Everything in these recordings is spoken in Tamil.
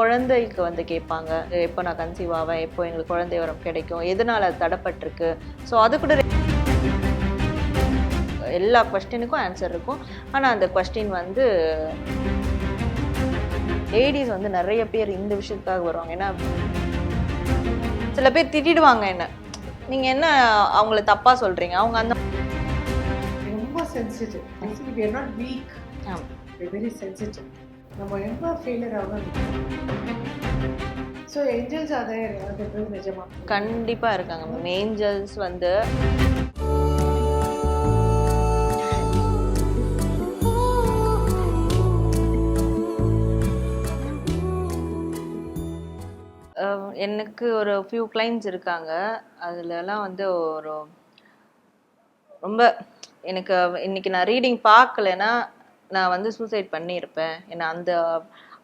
குழந்தைக்கு வந்து கேட்பாங்க எப்போ நான் கன்சீவ் ஆவேன்? எப்போ எங்களுக்கு குழந்தை வரம் கிடைக்கும்? எதனால அது தடைப்பட்டிருக்கு? ஸோ அது கூட எல்லா கொஸ்டினுக்கும் ஆன்சர் இருக்கும். ஆனால் அந்த கொஸ்டின் வந்து லேடிஸ் வந்து நிறைய பேர் இந்த விஷயத்துக்காக வருவாங்க. ஏன்னா சில பேர் திட்டிடுவாங்க என்ன. நீங்க என்ன அவங்கள தப்பா சொல்றீங்க? அவங்க அந்த ரொம்ப sensitive basically we are not நம்ம எவ்வளோ ஃபெயிலியர் ஆகும் ஸோ ஏஞ்சல்ஸ் அதை அதுன்றது நிஜமா கண்டிப்பா இருக்காங்க. ஏஞ்சல்ஸ் வந்து எனக்கு ஒரு ஃபியூ கிளைண்ட்ஸ் இருக்காங்க. அதுலலாம் வந்து ஒரு ரொம்ப எனக்கு இன்னைக்கு நான் ரீடிங் பார்க்கலன்னா நான் வந்து சூசைட் பண்ணியிருப்பேன். ஏன்னா அந்த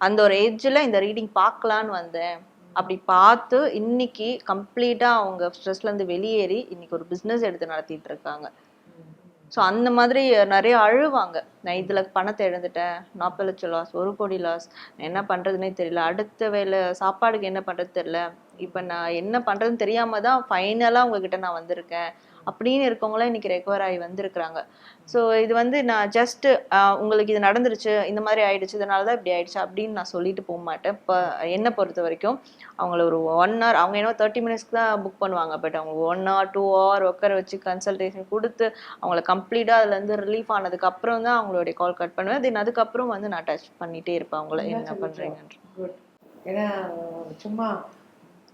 அந்த ஒரு ஏஜ்ல இந்த ரீடிங் பார்க்கலான்னு வந்தேன். அப்படி பார்த்து இன்னைக்கு கம்ப்ளீட்டா அவங்க ஸ்ட்ரெஸ்ல இருந்து வெளியேறி இன்னைக்கு ஒரு பிஸ்னஸ் எடுத்து நடத்திட்டு இருக்காங்க. ஸோ அந்த மாதிரி நிறைய அழுவாங்க. நான் இதுல பணத்தை இழந்துட்டேன். நாற்பது லட்சம் லாஸ் ஒரு கோடி லாஸ் என்ன பண்ணுறதுனே தெரியல. அடுத்த வேலை சாப்பாடுக்கு என்ன பண்றது தெரியல. இப்போ நான் என்ன பண்றதுன்னு தெரியாம தான் ஃபைனலாக உங்ககிட்ட நான் வந்திருக்கேன். அப்படின்னு இருக்கவங்களாம் இன்னைக்கு ரெக்கவர் ஆகி வந்திருக்கிறாங்க. ஸோ இது வந்து நான் ஜஸ்ட் உங்களுக்கு இது நடந்துருச்சு இந்த மாதிரி ஆயிடுச்சு இதனால தான் இப்படி ஆயிடுச்சு அப்படின்னு நான் சொல்லிட்டு போக மாட்டேன். இப்போ என்னை பொறுத்த வரைக்கும் அவங்கள ஒரு ஒன் ஹவர் அவங்க என்ன தேர்ட்டி மினிட்ஸ்க்கு தான் புக் பண்ணுவாங்க. பட் அவங்க ஒன் ஹவர் டூ ஹவர் உட்கார வச்சு கன்சல்டேஷன் கொடுத்து அவங்கள கம்ப்ளீட்டாக அதுலேருந்து ரிலீஃப் ஆனதுக்கு அப்புறம் தான் அவங்களுடைய கால் கட் பண்ணுவேன். தென் அதுக்கப்புறம் வந்து நான் டச் பண்ணிட்டே இருப்பேன் அவங்கள. என்ன பண்ணுறீங்கன்ற ஏன்னா சும்மா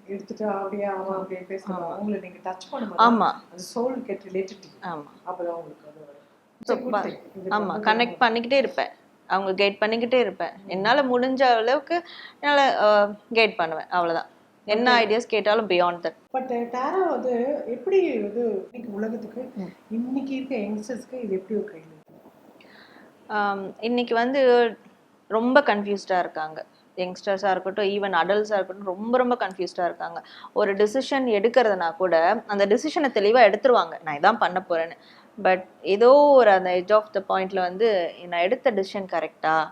எடுத்துட்டு அப்படியே அவன் அப்படியே பேசுறாங்க அவங்கள நீங்க டச் பண்ணும்போது ஆமா. அந்த சோல் கெட் ரிலேட்டட் ஆமா. அப்பதான் உங்களுக்கு அது ஆமா கனெக்ட் பண்ணிக்கிட்டே இருப்பேன். அவங்க கைட் பண்ணிக்கிட்டே இருப்பேன். என்னால முடிஞ்ச அளவுக்கு என்னால கைட் பண்ணுவேன். அவ்வளவுதான். என்ன ஐடியாஸ் கேட்டாலும் பியாண்ட் தட் பட் டேரா வந்து எப்படி இது இன்னைக்கு உலகத்துக்கு இன்னைக்கு இருக்க யங்ஸ்டர்ஸ்க்கு இது எப்படி ஒரு கையில் இன்னைக்கு வந்து ரொம்ப கன்ஃபியூஸ்டாக இருக்காங்க. யங்ஸ்டர்ஸாக இருக்கட்டும் ஈவன் அடல்ட்ஸாக இருக்கட்டும் ரொம்ப ரொம்ப கன்ஃபியூஸ்டாக இருக்காங்க. ஒரு டிசிஷன் எடுக்கிறதுனா கூட அந்த டிசிஷனை தெளிவாக எடுத்துருவாங்க. நான் இதான் பண்ண போறேன்னு. பட் ஏதோ ஒரு அந்த எஜ் ஆஃப் த பாயிண்ட்ல வந்து நான் எடுத்த டிசிஷன் கரெக்டாக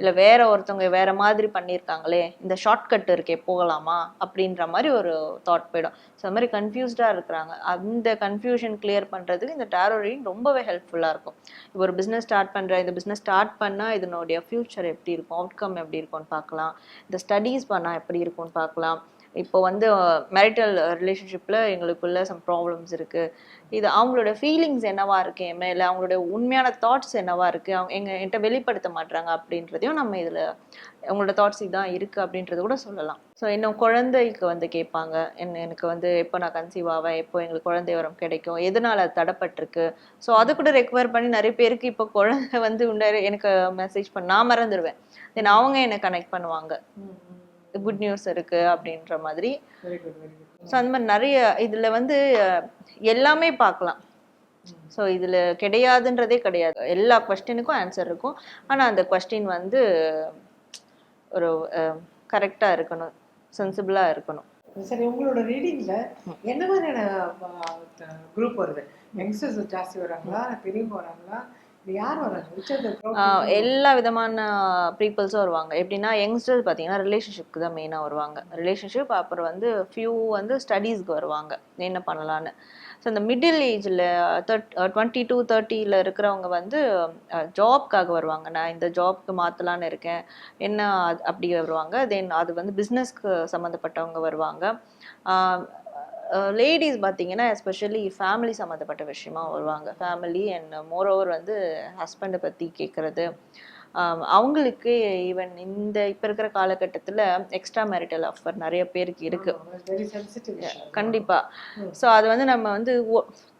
இல்லை வேற ஒருத்தவங்க வேற மாதிரி பண்ணியிருக்காங்களே இந்த ஷார்ட்கட் இருக்கே போகலாமா? அப்படின்ற மாதிரி ஒரு தாட் போயிடும். ஸோ அது மாதிரி கன்ஃபியூஸ்டாக இருக்கிறாங்க. அந்த கன்ஃபியூஷன் கிளியர் பண்ணுறதுக்கு இந்த டேரோ ரீடிங் ரொம்பவே ஹெல்ப்ஃபுல்லாக இருக்கும். இப்போ ஒரு பிஸ்னஸ் ஸ்டார்ட் பண்ணுற இந்த பிஸ்னஸ் ஸ்டார்ட் பண்ணால் இதனுடைய ஃப்யூச்சர் எப்படி இருக்கும்? அவுட்கம் எப்படி இருக்கும்னு பார்க்கலாம். இந்த ஸ்டடீஸ் பண்ணால் எப்படி இருக்கும்னு பார்க்கலாம். இப்போ வந்து மேரிட்டல் ரிலேஷன்ஷிப்பில் எங்களுக்குள்ள சம் ப்ராப்ளம்ஸ் இருக்குது இது அவங்களோட ஃபீலிங்ஸ் என்னவா இருக்கு என் மேலே? அவங்களோட உண்மையான தாட்ஸ் என்னவா இருக்குது அவங்க எங்கள் என்கிட்ட வெளிப்படுத்த மாட்றாங்க அப்படின்றதையும் நம்ம இதில் அவங்களோட தாட்ஸ் இதான் இருக்குது அப்படின்றது கூட சொல்லலாம். ஸோ இன்னும் குழந்தைக்கு வந்து கேட்பாங்க என்ன எனக்கு வந்து எப்போ நான் கன்சீவ் ஆவேன்? எப்போ எங்களுக்கு குழந்தை வரம் கிடைக்கும்? எதனால் அது தடைப்பட்டிருக்கு? ஸோ அது கூட ரெக்வயர் பண்ணி நிறைய பேருக்கு இப்போ குழந்தை வந்து உண்டாரு எனக்கு மெசேஜ் பண்ண நான் மறந்துடுவேன். தென் அவங்க என்னை கனெக்ட் பண்ணுவாங்க? குட் நியூஸ் இருக்கு அப்படின்ற மாதிரி. ஸோ அந்த மாதிரி நிறைய இதுல வந்து எல்லாமே பார்க்கலாம். ஸோ இதுல கிடையாதுன்றதே கிடையாது. எல்லா கொஸ்டினுக்கும் ஆன்சர் இருக்கும். ஆனா அந்த கொஸ்டின் வந்து ஒரு கரெக்டா இருக்கணும். சென்சிபிளா இருக்கணும். சரி உங்களோட ரீடிங்ல என்ன மாதிரியான குரூப் வருது? யங்ஸ்டர்ஸ் ஜாஸ்தி வராங்களா? பெரியவங்க வராங்களா? எல்லா விதமான பீப்புள்ஸும் வருவாங்க. எப்படின்னா யங்ஸ்டர்ஸ் பார்த்தீங்கன்னா ரிலேஷன்ஷிப்க்கு தான் மெயினாக வருவாங்க. ரிலேஷன்ஷிப் அப்புறம் வந்து ஃபியூ வந்து ஸ்டடீஸ்க்கு வருவாங்க. என்ன பண்ணலான்னு ஸோ இந்த மிடில் ஏஜில் தேர்ட் டுவெண்ட்டி டூ தேர்ட்டியில் இருக்கிறவங்க வந்து ஜாப்க்காக வருவாங்க. நான் இந்த ஜாப்க்கு மாற்றலான்னு இருக்கேன். என்ன அப்படி வருவாங்க. தென் அது வந்து பிஸ்னஸ்க்கு சம்மந்தப்பட்டவங்க வருவாங்க. லேடிஸ் பார்த்தீங்கன்னா எஸ்பெஷலி ஃபேமிலி சம்மந்தப்பட்ட விஷயமா வருவாங்க. ஃபேமிலி அண்ட் மோரோவர் வந்து ஹஸ்பண்டை பற்றி கேட்குறது அவங்களுக்கு ஈவன் இந்த இப்போ இருக்கிற காலகட்டத்தில் எக்ஸ்ட்ரா மேரிட்டல் ஆஃபர் நிறைய பேருக்கு இருக்கு. ஆமா, it's very sensitive issue. கண்டிப்பா. ம். ஸோ அது வந்து நம்ம வந்து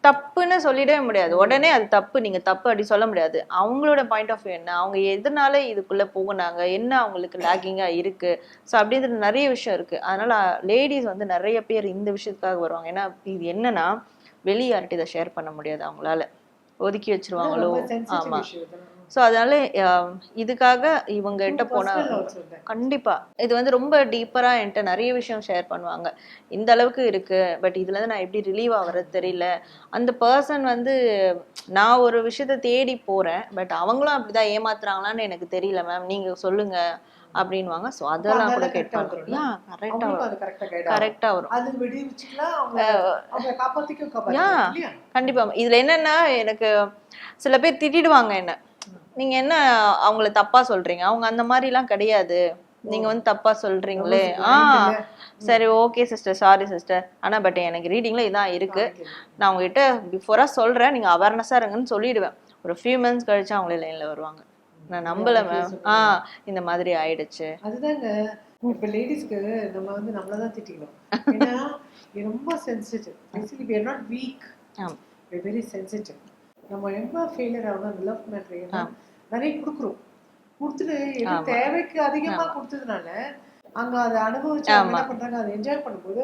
தப்புன்னு சொல்லிடவே முடியாது. உடனே அது தப்பு நீங்க தப்பு அப்படி சொல்ல முடியாது. அவங்களோட பாயிண்ட் ஆஃப் வியூ என்ன? அவங்க எதனால இதுக்குள்ள போகுனாங்க? என்ன அவங்களுக்கு லேக்கிங்கா இருக்கு? ஸோ அப்படின்றது நிறைய விஷயம் இருக்கு. அதனால லேடிஸ் வந்து நிறைய பேர் இந்த விஷயத்துக்காக வருவாங்க. ஏன்னா இது என்னன்னா வெளிய யார்கிட்ட இதை ஷேர் பண்ண முடியாது அவங்களால. ஒதுக்கி வச்சிருவாங்களோ? ரொம்ப ஸோ அதனால அஹ், இதுக்காக இவங்க கிட்ட Too போனா personal also then. கண்டிப்பா. இது வந்து ரொம்ப டீப்பரா என்கிட்ட நிறைய விஷயம் ஷேர் பண்ணுவாங்க. இந்த அளவுக்கு இருக்கு பட் இதுல இருந்து நான் எப்படி ரிலீவ் ஆகுறது தெரியல. அந்த பர்சன் வந்து நான் ஒரு விஷயத்த தேடி போறேன் பட் அவங்களும் அப்படிதான் ஏமாத்துறாங்களான்னு எனக்கு தெரியல மேம் நீங்க சொல்லுங்க அப்படின்வாங்க ஸோ அதெல்லாம் கூட கேட்பாங்க? யா கரெக்டாக கரெக்டாக வரும் அது விடுவிச்சுக்கலாம் அவங்க அவங்க காப்பாத்திக்கும் காப்பாத்திக்கும் Yeah. இல்லையா? கண்டிப்பா. இதுல என்னன்னா எனக்கு சில பேர் திட்டிடுவாங்க என்ன. நீங்க என்ன அவங்கள தப்பா சொல்றீங்க? அவங்க அந்த மாதிரி எல்லாம் கிடையாது. நீங்க வந்து தப்பா சொல்றீங்களே. ஆ சரி ஓகே சிஸ்டர். Sorry sister. ஆனா பட் எனக்கு ரீடிங்ல இதான் இருக்கு. நான் உங்ககிட்ட பிஃபோரா சொல்றேன். நீங்க அவேர்னஸா இருங்கன்னு சொல்லிடுவேன். ஒரு ஃபியூ மந்த்ஸ் கழிச்சு அவங்களே லைன்ல வருவாங்க. நான் நம்பல மேம் ஆ இந்த மாதிரி ஆயிடுச்சு. அதுதாங்க. இப்ப லேடிஸ்க்கு நம்ம வந்து நம்மள தான் திட்டிக்கணும். ஏன்னா ரொம்ப sensitive basically we are not weak. Very sensitive நம்ம எவ்வளோ ஃபெயிலியர் ஆகணும் அந்த லவ் மேட்ரு நிறைய கொடுக்குறோம். கொடுத்துட்டு தேவைக்கு அதிகமா கொடுத்ததுனால அங்க அதை அனுபவிச்சு என்ன பண்றாங்க? அதை என்ஜாய் பண்ணும்போது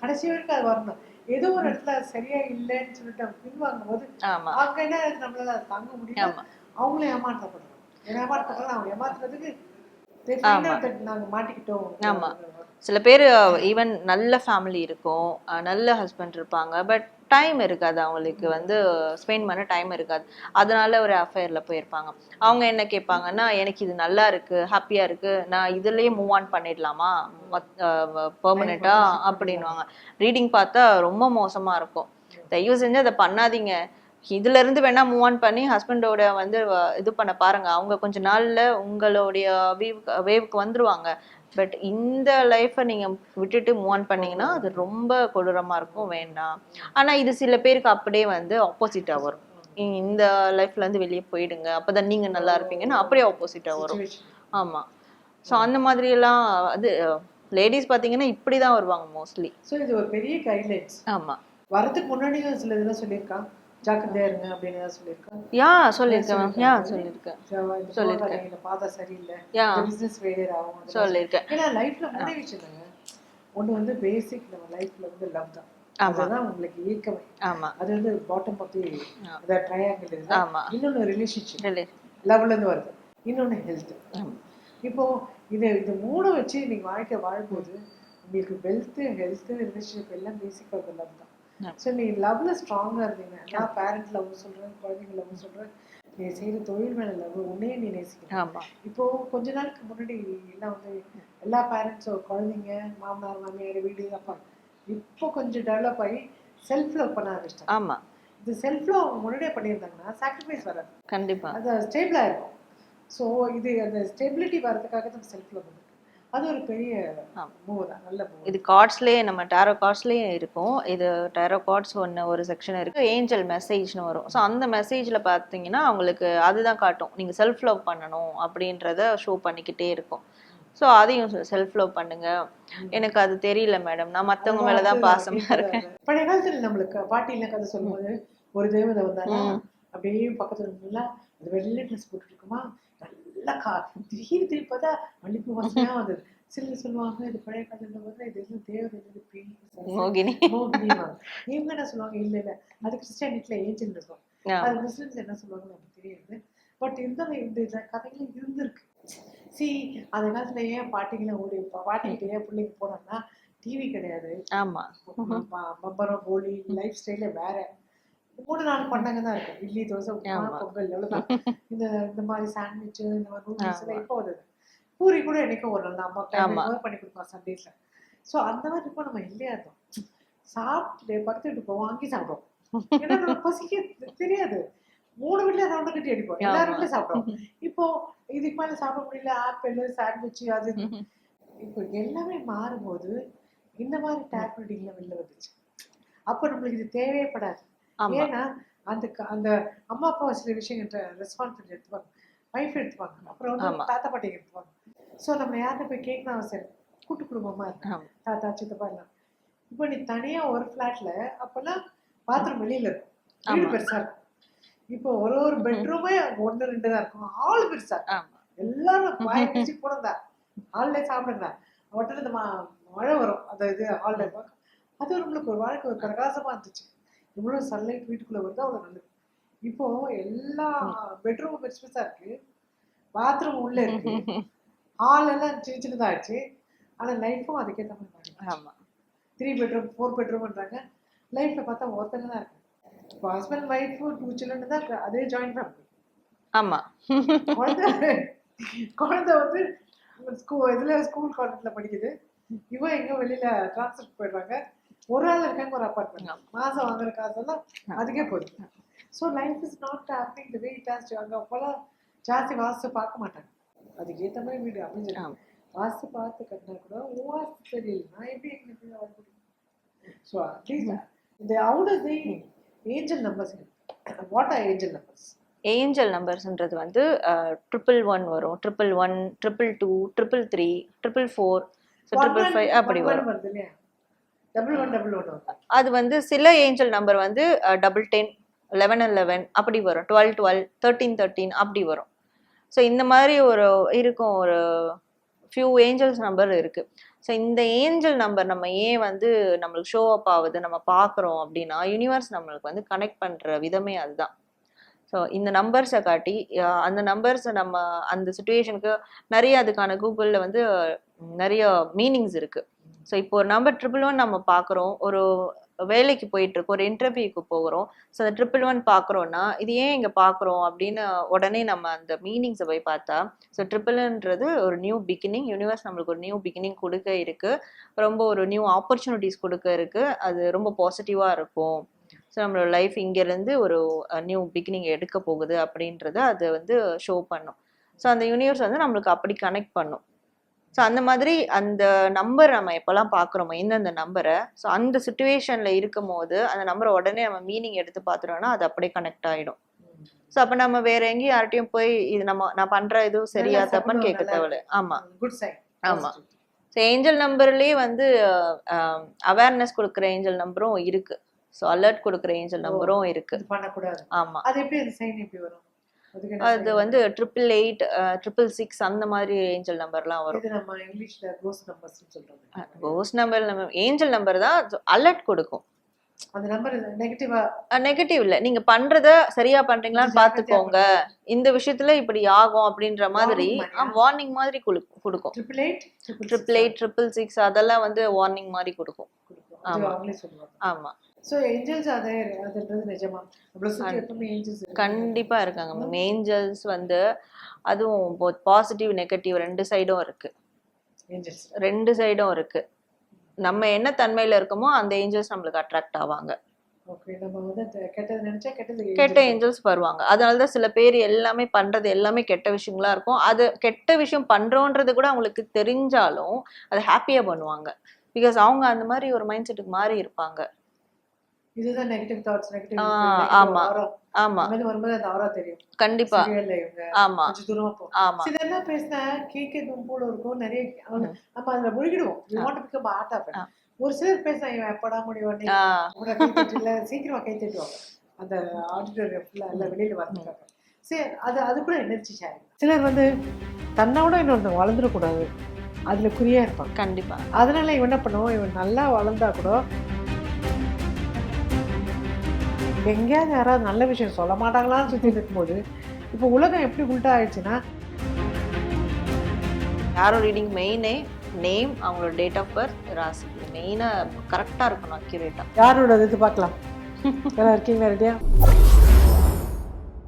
கடைசி வரைக்கும் அது வரணும். ஏதோ ஒரு இடத்துல சரியா இல்லைன்னு சொல்லிட்டு பின்வாங்கும் போது ஆமா. அவங்க என்ன நம்மளால தாங்க முடியல. ஆமா. அவங்களும் ஏமாற்றப்படுறாங்க. ஏமாற்றப்படுறாங்க அவங்க ஏமாத்துறதுக்கு நாங்க மாட்டிக்கிட்டோம். ஆமா. சில பேர் ஈவன் நல்ல ஃபேமிலி இருக்கும் நல்ல ஹஸ்பண்ட் இருப்பாங்க பட் டைம் இருக்காது. அவங்களுக்கு வந்து ஸ்பெண்ட் பண்ண டைம் இருக்காது. அதனால ஒரு அஃபேர்ல போயிருப்பாங்க. அவங்க என்ன கேட்பாங்கன்னா எனக்கு இது நல்லா இருக்கு ஹாப்பியா இருக்கு. நான் இதுலயே மூவ் ஆன் பண்ணிடலாமா? பெர்மனெண்டா அப்படின்வாங்க ரீடிங் பார்த்தா ரொம்ப மோசமா இருக்கும். தயவு செஞ்சு அதை பண்ணாதீங்க. இதுல இருந்து வேணா மூவ் ஆன் பண்ணி ஹஸ்பண்டோட வந்து இது பண்ண பாருங்க. அவங்க கொஞ்ச நாள்ல உங்களுடைய வேவுக்கு வந்துருவாங்க. பட் இந்த லைஃப்பை நீங்க விட்டுட்டு மூவ் ஆன் பண்ணீங்கன்னா அது ரொம்ப கொடூரமா இருக்கும். வேண்டாம். ஆனா இது சில பேருக்கு அப்படியே வந்து ஆப்போசிட்டா வரும். இந்த லைஃப்ல இருந்து வெளியே போயிடுங்க. அப்பதான் நீங்க நல்லா இருப்பீங்கன்னு அப்படியே ஆப்போசிட்டா வரும். ஆமா. ஸோ அந்த மாதிரி எல்லாம் அது லேடிஸ் பாத்தீங்கன்னா இப்படிதான் வருவாங்க மோஸ்ட்லி ஸோ இது ஒரு பெரிய கைட்லைன்ஸ் ஆமா. வரதுக்கு முன்னாடியும் சில இதெல்லாம் சொல்லியிருக்கான் ஜாக்கிரதையா இருங்க அப்படின்னு ஏதாவது சொல்லியிருக்கான் யா சொல்லியிருக்கேன் யா சொல்லியிருக்கேன். சொல்லியிருக்கேன். இந்த பாதை சரியில்லை. யா. பிசினஸ் ஃபெயிலியர் ஆகும். சொல்லியிருக்கேன். ஏன்னா லைஃப்ல மூணே விஷயம் ஒண்ணு வந்து பேசிக் நம்ம லைஃப்ல வந்து லவ் தான். அதுதான் உங்களுக்கு ஈர்க்கமே ஆமா. அது வந்து பாட்டம் பத்தி. அந்த ட்ரையாங்கிள் ஆமா. இன்னொன்னு ரிலேஷன்ஷிப். லவ்ல இருந்து வருது. இன்னொன்னு ஹெல்த். இப்போ இது இது மூணு வச்சு நீங்க வாழ்க்கை வாழும்போது உங்களுக்கு வெல்த் ஹெல்த் ரிலேஷன்ஷிப் எல்லாம் பேசிக் லவ் தான். ஸோ நீ லவ்ல ஸ்ட்ராங்கா இருந்தீங்க. நான் பேரண்ட் லவ் சொல்றேன் குழந்தைங்க லவ் சொல்றேன். நீ செய்யற தொழில் மேல லவ் உன்னையே நீ நேசிக்கணும். இப்போ கொஞ்ச நாளுக்கு முன்னாடி எல்லாம் வந்து எல்லா பேரண்ட்ஸும் குழந்தைங்க மாமனார் மாமியார் வீடு அப்பா இப்போ கொஞ்சம் டெவலப் ஆகி செல்ஃப் லவ் பண்ண ஆரம்பிச்சிட்டாங்க. ஆமா. இது செல்ஃப் லவ் அவங்க முன்னாடியே பண்ணியிருந்தாங்கன்னா சாக்ரிஃபைஸ் வராது. கண்டிப்பா. அது ஸ்டேபிளாக இருக்கும். ஸோ இது அந்த ஸ்டெபிலிட்டி வர்றதுக்காக தான் செல்ஃப் லவ் அது ஒரு பெரிய ஆமா. மூவ் தான் நல்ல மூவ் இது கார்ட்ஸ்லயே நம்ம டேரோ கார்ட்ஸ்லயே இருக்கும். இது டேரோ கார்ட்ஸ் ஒன்று ஒரு செக்ஷன் இருக்கு. ஏஞ்சல் மெசேஜ்னு வரும். ஸோ அந்த மெசேஜ்ல பார்த்தீங்கன்னா அவங்களுக்கு அதுதான் காட்டும். நீங்க செல்ஃப் லவ் பண்ணணும் அப்படின்றத ஷோ பண்ணிக்கிட்டே இருக்கும். ஸோ அதையும் செல்ஃப் லவ் பண்ணுங்க எனக்கு அது தெரியல மேடம் நான் மத்தவங்க மேல தான் பாசமா இருக்கேன். பழைய காலத்துல நம்மளுக்கு பாட்டியில கதை சொல்லும்போது ஒரு தேவதை வந்தாங்க அப்படியே பக்கத்துல அது வெள்ளை ட்ரெஸ் போட்டுட்டு நல்லா கா திடீர்னு திருப்பி பார்த்தா மல்லிப்பூ வாசனையா வந்தது சிலர் சொல்லுவாங்க இது பழைய காலத்துல வந்து இது எல்லாம் பேய் மோகினி. இவங்க என்ன சொல்லுவாங்க? இல்ல இல்ல. அது கிறிஸ்டியானிட்டில ஏஞ்சல் இருக்கும். அது முஸ்லிம்ஸ் என்ன சொல்லுவாங்க நமக்கு தெரியாது. பட் இருந்தாலும் இந்த இந்த கதைகளும் இருந்திருக்கு. சி அந்த காலத்துல ஏன் பாட்டிகளை ஓடி பாட்டிகிட்ட ஏன் பிள்ளைங்க போனாங்கன்னா டிவி கிடையாது. ஆமா. பம்பரம் போலி லைஃப் ஸ்டைலே வேற. மூணு நாலு பண்ணாங்க தான் இருக்கும். இட்லி தோசை உப்புமா. பொங்கல் அவ்வளவுதான். இந்த இந்த மாதிரி சாண்ட்விச் இந்த மாதிரி நூடுல்ஸ் எல்லாம் இப்போ வருது. பூரி கூட என்னைக்கும் ஒரு நாள் அம்மா பண்ணி கொடுப்பா சண்டேஸ்ல ஸோ அந்த மாதிரி இப்போ நம்ம இல்லையா இருந்தோம் சாப்பிட்டு படுத்துட்டு போவோம் வாங்கி சாப்பிடுவோம். ஏன்னா நம்ம பசிக்க தெரியாது. மூணு வீட்ல ரவுண்டு கட்டி அடிப்போம். எல்லா ஆமா. வீட்லயும் சாப்பிடுவோம். இப்போ இதுக்கு மேல சாப்பிட முடியல. ஆப்பிள் சாண்ட்விச் அது. இப்போ எல்லாமே மாறும்போது இந்த மாதிரி டேப் ரீடிங்ல வெளில வந்துச்சு அப்போ நம்மளுக்கு இது தேவையப்படாது ஏன்னா அந்த அந்த அம்மா அப்பா சில விஷயங்கள் ரெஸ்பான்சிபிலிட்டி எடுத்துப்பாங்க. ஒய்ஃப் எடுத்துப்பாங்க. அப்புறம் வந்து. தாத்தா பாட்டிங்க எடுத்துப்பாங்க. ஸோ நம்ம யார்கிட்ட போய் கேட்கணும் அவசியம். கூட்டு குடும்பமா இருக்கு ஆமா. தாத்தா சித்தப்பா எல்லாம். இப்போ நீ தனியா ஒரு ஃபிளாட்ல அப்பெல்லாம் பாத்ரூம் வெளியில இருக்கும். வீடு. பெருசா இருக்கும். இப்போ ஒரு ஒரு பெட்ரூமே ஒன்று ரெண்டு தான் இருக்கும். ஹால் பெருசா இருக்கும். எல்லாரும் வாய் பிடிச்சி போனதா ஹால்ல சாப்பிடுங்க இந்த ம- மழை வரும். அந்த இது ஹால்ல அது நம்மளுக்கு ஒரு வாழ்க்கை ஒரு பிரகாசமா இருந்துச்சு. இவ்வளவு சன்லைட் வீட்டுக்குள்ள வருது அவ்வளவு நல்லது. இப்போ எல்லா பெட்ரூமும் பெருசு பெருசா இருக்கு. பாத்ரூம் உள்ள இருக்கு. ஹால் எல்லாம் சின்ன சின்னதா ஆயிடுச்சு. ஆனா லைஃபும் அதுக்கேற்ற மாதிரி ஆமா. த்ரீ பெட்ரூம் ஃபோர் பெட்ரூம்ன்றாங்க லைஃப்ல பார்த்தா ஒருத்தங்க தான் இருக்கு இப்போ ஹஸ்பண்ட் ஒய்ஃப் டூ சில்ட்ரன் தான். அதே ஜாயின் ஃபேமிலி ஆமா. குழந்தை குழந்தை வந்து ஸ்கூல் இதுல ஸ்கூல் காலேஜ்ல படிக்குது. இவன் எங்க வெளியில டிரான்ஸ்ஃபர் போயிடுறாங்க. ஒரு ஆள் இருக்காங்க ஒரு அப்பார்ட்மெண்ட் மாசம் வாங்குற காசெல்லாம் அதுக்கே போகுது so life is not happening the way it has அங்கே அப்போல்லாம் ஜாஸ்தி வாஸ்து பார்க்க மாட்டாங்க. அதுக்கு ஏற்ற மாதிரி வீடு ஆமா. வாஸ்து பார்த்து கட்டினா கூட வாஸ்து நான் எப்படி எங்க வீடு வர முடியும்? ஸோ அட்லீஸ்ட் இந்த out the angel numbers what are angel numbers angel நம்பர்ஸ்ன்றது வந்து ட்ரிபிள் ஒன் வரும். Triple one triple two triple three triple four so triple five அப்படி வரும். அது வந்து சில ஏஞ்சல் நம்பர் வந்து double ten eleven and eleven அப்படி வரும். டுவெல் டுவெல் தேர்ட்டீன் தேர்ட்டீன் அப்படி வரும். ஸோ இந்த மாதிரி ஒரு இருக்கும் ஒரு ஃபியூ ஏஞ்சல்ஸ் நம்பர் இருக்குது ஸோ இந்த ஏஞ்சல் நம்பர் நம்ம ஏன் வந்து நம்மளுக்கு ஷோ அப் ஆகுது நம்ம பார்க்குறோம் அப்படின்னா யூனிவர்ஸ் நம்மளுக்கு வந்து கனெக்ட் பண்ணுற விதமே அதுதான். ஸோ இந்த நம்பர்ஸை காட்டி அந்த நம்பர்ஸை நம்ம அந்த சுச்சுவேஷனுக்கு நிறைய அதுக்கான கூகுளில் வந்து நிறைய மீனிங்ஸ் இருக்குது ஸோ இப்போ ஒரு நம்பர் ட்ரிபிள் ஒன் நம்ம பார்க்குறோம். ஒரு வேலைக்கு போயிட்டு இருக்கோம் ஒரு இன்டர்வியூக்கு போகிறோம். ஸோ அந்த ட்ரிபிள் ஒன் பார்க்குறோன்னா இது ஏன் இங்கே பார்க்குறோம்? அப்படின்னு உடனே நம்ம அந்த மீனிங்ஸை போய் பார்த்தா ஸோ ட்ரிபிள்ன்றது ஒரு நியூ பிகினிங் யூனிவர்ஸ் நம்மளுக்கு ஒரு நியூ பிகினிங் கொடுக்க இருக்கு. ரொம்ப ஒரு நியூ ஆப்பர்ச்சுனிட்டிஸ் கொடுக்க இருக்குது அது ரொம்ப பாசிட்டிவாக இருக்கும். ஸோ நம்மளோட லைஃப் இங்கேருந்து ஒரு நியூ பிகினிங் எடுக்க போகுது அப்படின்றத அது வந்து ஷோ பண்ணும். ஸோ அந்த யூனிவர்ஸ் வந்து நம்மளுக்கு அப்படி கனெக்ட் பண்ணும். ஸோ அந்த மாதிரி அந்த நம்பர் நம்ம எப்போல்லாம் பார்க்குறோமோ எந்தெந்த நம்பரை ஸோ அந்த சுச்சுவேஷனில் இருக்கும் போது அந்த நம்பரை உடனே நம்ம மீனிங் எடுத்து பார்த்துட்டோம்னா அது அப்படியே கனெக்ட் ஆகிடும் ஸோ அப்போ நம்ம வேற எங்கேயும் யார்கிட்டயும் போய் இது நம்ம நான் பண்ற இது சரியா தப்பான்னு கேட்க தேவையில்ல. ஆமா. குட் சைன் ஆமா. ஸோ ஏஞ்சல் நம்பர்லேயே வந்து அவேர்னஸ் கொடுக்குற ஏஞ்சல் நம்பரும் இருக்கு. ஸோ அலர்ட் கொடுக்குற ஏஞ்சல் நம்பரும் இருக்கு. இது பண்ணக்கூடாது. ஆமா. அது எப்படி சைன் எப்படி வரும்? அது? வந்து ட்ரிபிள் எயிட் ட்ரிபிள் சிக்ஸ் அந்த மாதிரி ஏஞ்சல் நம்பர்லாம் வரும். நம்ம இங்கிலீஷ்ல கோஸ் நம்பர்ஸ் சொல்றோம். கோஸ் நம்பர் நம்ம ஏஞ்சல் நம்பர் தான் அலர்ட் கொடுக்கும். அந்த நம்பர் நெகட்டிவா நெகட்டிவ் இல்ல. நீங்க பண்றத சரியா பண்றீங்களான்னு பாத்துக்கோங்க. இந்த விஷயத்துல இப்படி ஆகும் அப்படின்ற மாதிரி? வார்னிங் மாதிரி குடுக்கும். Triple eight triple eight triple six அதெல்லாம் வந்து வார்னிங் மாதிரி கொடுக்கும். ஆமா. ஆமா. ஸோ ஏஞ்சல்ஸ் அது அதுன்றது நிஜமா. நம்மள சுற்றி எப்பவுமே ஏஞ்சல்ஸ் கண்டிப்பா இருக்காங்க. மேம் ஏஞ்சல்ஸ் வந்து அதுவும் பாசிட்டிவ் நெகட்டிவ் ரெண்டு சைடும் இருக்கு. ஏஞ்சல்ஸ் ரெண்டு சைடும் இருக்கு. நம்ம என்ன தன்மையில இருக்கோமோ அந்த ஏஞ்சல்ஸ் நம்மளுக்கு அட்ராக்ட் ஆவாங்க. கெட்ட ஏஞ்சல்ஸ் வருவாங்க. அதனால தான் சில பேர் எல்லாமே பண்றது எல்லாமே கெட்ட விஷயங்களா இருக்கும். அது கெட்ட விஷயம் பண்றோன்றது கூட அவங்களுக்கு தெரிஞ்சாலும் அதை ஹாப்பியா பண்ணுவாங்க. பிகாஸ் அவங்க அந்த மாதிரி ஒரு மைண்ட் செட்டுக்கு மாறி இருப்பாங்க. இதுதான் நெகட்டிவ் தாட்ஸ் நெகட்டிவ் ஆமா. ஆமா. அங்கே வரும்போது அந்த ஆரா தெரியும். கண்டிப்பா. சரியா இவங்க ஆமா. கொஞ்சம் தூரமா போ. ஆமா. சில என்ன பேசினா கேட்க போல இருக்கும் நிறைய நம்ம அதுல முழுகிடுவோம். You want to become art of. ஒரு சிலர் பேசினா இவன் எப்படா முடியும் தட்டல சீக்கிரமா கை தட்டுவாங்க. அந்த ஆடிட்டோரியம் ஃபுல்லா எல்லாம் வெளியில வரதுக்காக சரி அது அது கூட எனர்ஜி ஷேரிங் சிலர் வந்து தன்னோட இன்னொருத்தவங்க வளர்ந்துடக்கூடாது. அதுல குறியா இருப்பாங்க. கண்டிப்பா. அதனால இவன் என்ன பண்ணுவோம் இவன் நல்லா வளர்ந்தா கூட எங்கேயாவது யாராவது நல்ல விஷயம் சொல்ல மாட்டாங்களான்னு சுத்திட்டு இருக்கும்போது இப்போ உலகம் எப்படி உள்டா ஆயிடுச்சுன்னா யாரோ ரீடிங் மெயினே நேம் அவங்களோட டேட் ஆஃப் பர்த் ராசி. மெயினா கரெக்டா இருக்கணும் அக்யூரேட்டா யாரோட இது பார்க்கலாம். இருக்கீங்களா ரெடியா?